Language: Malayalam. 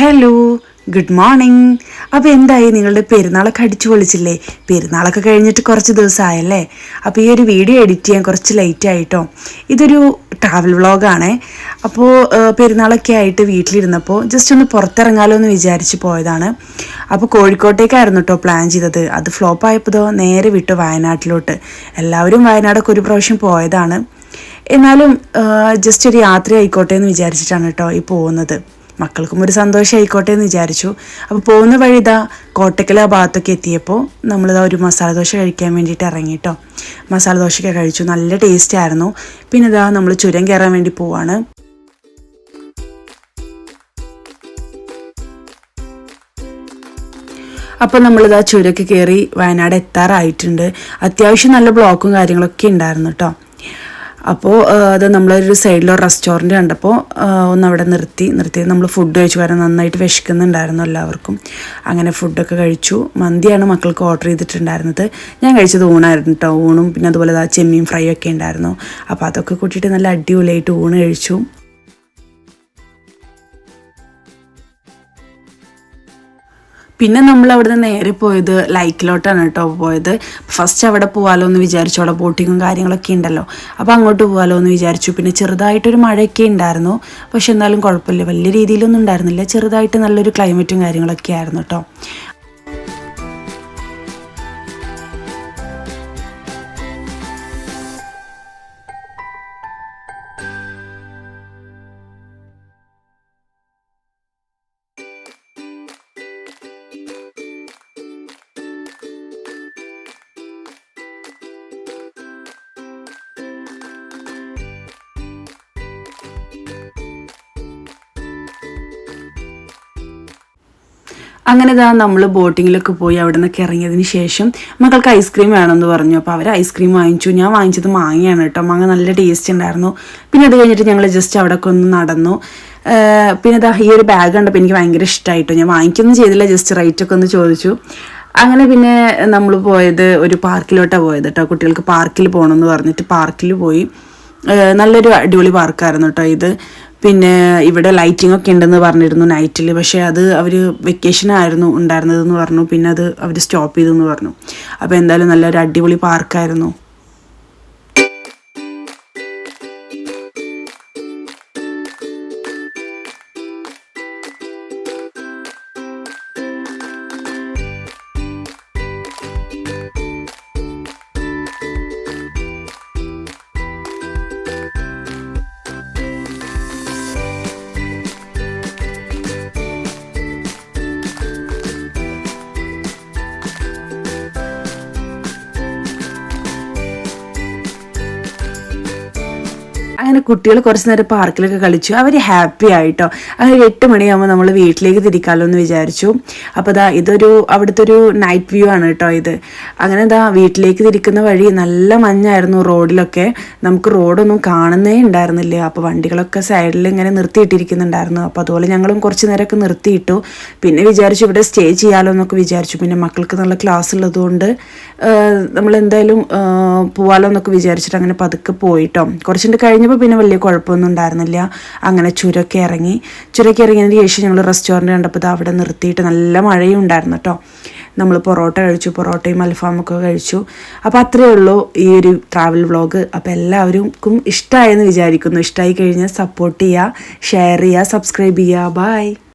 ഹലോ ഗുഡ് മോർണിംഗ് അപ്പോൾ എന്തായി നിങ്ങളുടെ പെരുന്നാളൊക്കെ അടിച്ചു പൊളിച്ചില്ലേ? പെരുന്നാളൊക്കെ കഴിഞ്ഞിട്ട് കുറച്ച് ദിവസമായല്ലേ അപ്പോൾ ഈ ഒരു വീഡിയോ എഡിറ്റ് ചെയ്യാൻ കുറച്ച് ലേറ്റ് ആയിട്ടോ. ഇതൊരു ട്രാവൽ വ്ളോഗാണേ അപ്പോൾ പെരുന്നാളൊക്കെ ആയിട്ട് വീട്ടിലിരുന്നപ്പോൾ ജസ്റ്റ് ഒന്ന് പുറത്തിറങ്ങാലോ എന്ന് വിചാരിച്ച് പോയതാണ്. അപ്പോൾ കോഴിക്കോട്ടേക്കായിരുന്നു കേട്ടോ പ്ലാൻ ചെയ്തത്. അത് ഫ്ലോപ്പ് ആയപ്പോൾ നേരെ വിട്ടു വയനാട്ടിലോട്ട്. എല്ലാവരും വയനാടൊക്കെ ഒരു പ്രാവശ്യം പോയതാണ്. എന്നാലും ജസ്റ്റ് ഒരു യാത്ര ആയിക്കോട്ടെ എന്ന് വിചാരിച്ചിട്ടാണ് കേട്ടോ ഈ പോകുന്നത്. മക്കൾക്കും ഒരു സന്തോഷം ആയിക്കോട്ടെ എന്ന് വിചാരിച്ചു. അപ്പോൾ പോകുന്ന വഴി ഇതാ കോട്ടക്കൽ ആ ഭാഗത്തൊക്കെ എത്തിയപ്പോൾ നമ്മളിതാ ഒരു മസാല ദോശ കഴിക്കാൻ വേണ്ടിയിട്ട് ഇറങ്ങി കേട്ടോ മസാല ദോശയൊക്കെ കഴിച്ചു. നല്ല ടേസ്റ്റ് ആയിരുന്നു. പിന്നെ ഇതാ നമ്മൾ ചുരം കയറാൻ വേണ്ടി പോവാണ്. അപ്പോൾ നമ്മളിതാ ചുരമൊക്കെ കയറി വയനാട് എത്താറായിട്ടുണ്ട്. അത്യാവശ്യം നല്ല ബ്ലോക്കും കാര്യങ്ങളൊക്കെ ഉണ്ടായിരുന്നു കേട്ടോ അപ്പോൾ അത് നമ്മളൊരു സൈഡിലോ റെസ്റ്റോറന്റ് കണ്ടപ്പോൾ ഒന്ന് അവിടെ നിർത്തി നിർത്തി. നമ്മൾ ഫുഡ് കഴിച്ചു. കാരണം നന്നായിട്ട് വിശക്കുന്നുണ്ടായിരുന്നു എല്ലാവർക്കും. അങ്ങനെ ഫുഡൊക്കെ കഴിച്ചു. മന്തിയാണ് മക്കൾക്ക് ഓർഡർ ചെയ്തിട്ടുണ്ടായിരുന്നത്. ഞാൻ കഴിച്ചത് ഊണായിരുന്നു കേട്ടോ ഊണും പിന്നെ അതുപോലെ ചെമ്മീൻ ഫ്രൈ ഒക്കെ ഉണ്ടായിരുന്നു. അപ്പോൾ അതൊക്കെ കൂട്ടിയിട്ട് നല്ല അടിപൊളിയായിട്ട് ഊണ് കഴിച്ചു. പിന്നെ നമ്മൾ അവിടുന്ന് നേരെ പോയത് ലൈക്കിലോട്ടാണ് കേട്ടോ പോയത്. ഫസ്റ്റ് അവിടെ പോകാലോ എന്ന് വിചാരിച്ചു. അവിടെ ബോട്ടിങ്ങും കാര്യങ്ങളൊക്കെ ഉണ്ടല്ലോ. അപ്പോൾ അങ്ങോട്ട് പോകാലോ എന്ന് വിചാരിച്ചു. പിന്നെ ചെറുതായിട്ടൊരു മഴയൊക്കെ ഉണ്ടായിരുന്നു. പക്ഷെ എന്നാലും കുഴപ്പമില്ല. വലിയ രീതിയിലൊന്നും ഉണ്ടായിരുന്നില്ല. ചെറുതായിട്ട് നല്ലൊരു ക്ലൈമറ്റും കാര്യങ്ങളൊക്കെ ആയിരുന്നു കേട്ടോ. അങ്ങനെ ഇതാ നമ്മൾ ബോട്ടിങ്ങിലൊക്കെ പോയി അവിടെ നിന്നൊക്കെ ഇറങ്ങിയതിന് ശേഷം മക്കൾക്ക് ഐസ്ക്രീം വേണമെന്ന് പറഞ്ഞു. അപ്പോൾ അവർ ഐസ്ക്രീം വാങ്ങിച്ചു. ഞാൻ വാങ്ങിച്ചത് മാങ്ങയാണ് കേട്ടോ. മാങ്ങ നല്ല ടേസ്റ്റ് ഉണ്ടായിരുന്നു. പിന്നെ അത് കഴിഞ്ഞിട്ട് ഞങ്ങൾ ജസ്റ്റ് അവിടെ ഒന്ന് നടന്നു. പിന്നെ ഇതാ ഈ ഒരു ബാഗ് കണ്ടപ്പോൾ എനിക്ക് ഭയങ്കര ഇഷ്ടമായിട്ടോ ഞാൻ വാങ്ങിക്കൊന്നും ചെയ്തില്ല. ജസ്റ്റ് റേറ്റ് ഒക്കെ ഒന്ന് ചോദിച്ചു. അങ്ങനെ പിന്നെ നമ്മൾ പോയത് ഒരു പാർക്കിലോട്ടാണ് പോയത് കേട്ടോ. കുട്ടികൾക്ക് പാർക്കിൽ പോകണമെന്ന് പറഞ്ഞിട്ട് പാർക്കിൽ പോയി. നല്ലൊരു അടിപൊളി പാർക്കായിരുന്നു കേട്ടോ ഇത്. പിന്നെ ഇവിടെ ലൈറ്റിംഗ് ഒക്കെ ഉണ്ടെന്ന് പറഞ്ഞിരുന്നു നൈറ്റിൽ പക്ഷേ അത് അവർ വെക്കേഷൻ ആയിരുന്നു ഉണ്ടായിരുന്നതെന്ന് പറഞ്ഞു. പിന്നെ അത് അവർ സ്റ്റോപ്പ് ചെയ്തു എന്ന് പറഞ്ഞു. അപ്പോൾ എന്തായാലും നല്ലൊരു അടിപൊളി പാർക്കായിരുന്നു അങ്ങനെ കുട്ടികൾ കുറച്ച് നേരം പാർക്കിലൊക്കെ കളിച്ചു. അവർ ഹാപ്പി ആയിട്ടോ. അങ്ങനെ എട്ട് മണിയാകുമ്പോൾ നമ്മൾ വീട്ടിലേക്ക് തിരിക്കാമല്ലോ എന്ന് വിചാരിച്ചു. അപ്പോൾ ദാ ഇതൊരു അവിടുത്തെ ഒരു നൈറ്റ് വ്യൂ ആണ് കേട്ടോ ഇത്. അങ്ങനെ ദാ വീട്ടിലേക്ക് തിരിക്കുന്ന വഴി നല്ല മഞ്ഞായിരുന്നു റോഡിലൊക്കെ. നമുക്ക് റോഡൊന്നും കാണുന്നേ ഉണ്ടായിരുന്നില്ല. അപ്പോൾ വണ്ടികളൊക്കെ സൈഡിൽ ഇങ്ങനെ നിർത്തിയിട്ടിരിക്കുന്നുണ്ടായിരുന്നു. അപ്പോൾ അതുപോലെ ഞങ്ങളും കുറച്ച് നേരമൊക്കെ നിർത്തിയിട്ടു. പിന്നെ വിചാരിച്ചു ഇവിടെ സ്റ്റേ ചെയ്യാമല്ലോ എന്നൊക്കെ വിചാരിച്ചു. പിന്നെ മക്കൾക്ക് നല്ല ക്ലാസ് ഉള്ളതുകൊണ്ട് നമ്മൾ എന്തായാലും പോവാലോ എന്നൊക്കെ വിചാരിച്ചിട്ട് അങ്ങനെ പതുക്കെ പോയിട്ടോ. കുറച്ചുണ്ട് കഴിഞ്ഞപ്പോൾ പിന്നെ വലിയ കുഴപ്പമൊന്നും ഉണ്ടായിരുന്നില്ല. അങ്ങനെ ചുരൊക്കെ ഇറങ്ങി. ചുരൊക്കെ ഇറങ്ങിയതിന് ശേഷം ഞങ്ങൾ റെസ്റ്റോറന്റ് കണ്ടപ്പോൾ അവിടെ നിർത്തിയിട്ട് നല്ല മഴയും ഉണ്ടായിരുന്നു കേട്ടോ നമ്മൾ പൊറോട്ട കഴിച്ചു പൊറോട്ടയും അൽഫാമൊക്കെ കഴിച്ചു. അപ്പോൾ അത്രയേ ഉള്ളൂ ഈ ഒരു ട്രാവൽ വ്ളോഗ് അപ്പോൾ എല്ലാവർക്കും ഇഷ്ടമായെന്ന് വിചാരിക്കുന്നു. ഇഷ്ടമായി കഴിഞ്ഞാൽ സപ്പോർട്ട് ചെയ്യുക ഷെയർ ചെയ്യുക സബ്സ്ക്രൈബ് ചെയ്യുക ബായ്